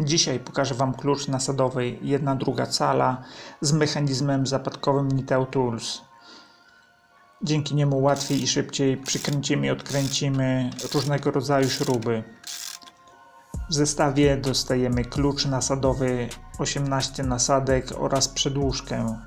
Dzisiaj pokażę Wam klucz nasadowy 1 druga cala z mechanizmem zapadkowym Niteo Tools. Dzięki niemu łatwiej i szybciej przykręcimy i odkręcimy różnego rodzaju śruby. W zestawie dostajemy klucz nasadowy 18 nasadek oraz przedłużkę.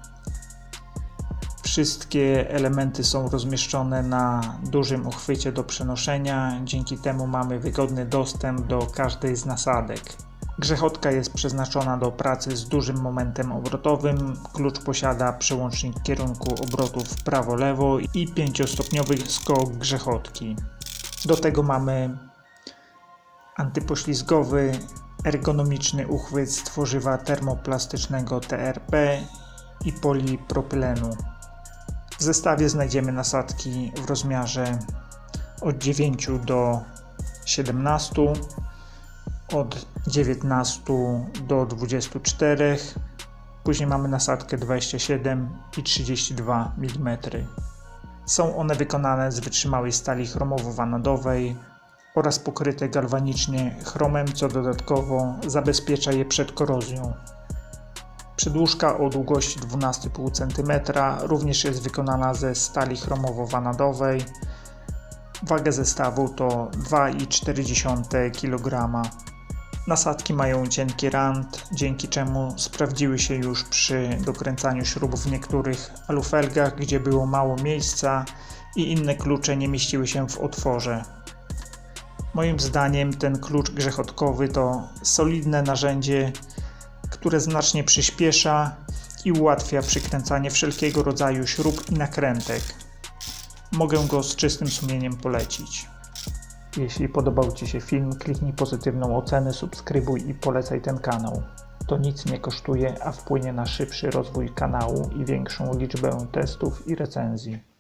Wszystkie elementy są rozmieszczone na dużym uchwycie do przenoszenia, dzięki temu mamy wygodny dostęp do każdej z nasadek. Grzechotka jest przeznaczona do pracy z dużym momentem obrotowym. Klucz posiada przełącznik kierunku obrotów prawo-lewo i 5-stopniowy skok grzechotki. Do tego mamy antypoślizgowy, ergonomiczny uchwyt z tworzywa termoplastycznego TRP i polipropylenu. W zestawie znajdziemy nasadki w rozmiarze od 9 do 17, od 19 do 24, później mamy nasadkę 27 i 32 mm. Są one wykonane z wytrzymałej stali chromowo-wanadowej oraz pokryte galwanicznie chromem, co dodatkowo zabezpiecza je przed korozją. Przedłużka o długości 12,5 cm również jest wykonana ze stali chromowo-wanadowej. Waga zestawu to 2,4 kg. Nasadki mają cienki rand, dzięki czemu sprawdziły się już przy dokręcaniu śrub w niektórych alufelgach, gdzie było mało miejsca i inne klucze nie mieściły się w otworze. Moim zdaniem ten klucz grzechotkowy to solidne narzędzie, które znacznie przyspiesza i ułatwia przykręcanie wszelkiego rodzaju śrub i nakrętek. Mogę go z czystym sumieniem polecić. Jeśli podobał Ci się film, kliknij pozytywną ocenę, subskrybuj i polecaj ten kanał. To nic nie kosztuje, a wpłynie na szybszy rozwój kanału i większą liczbę testów i recenzji.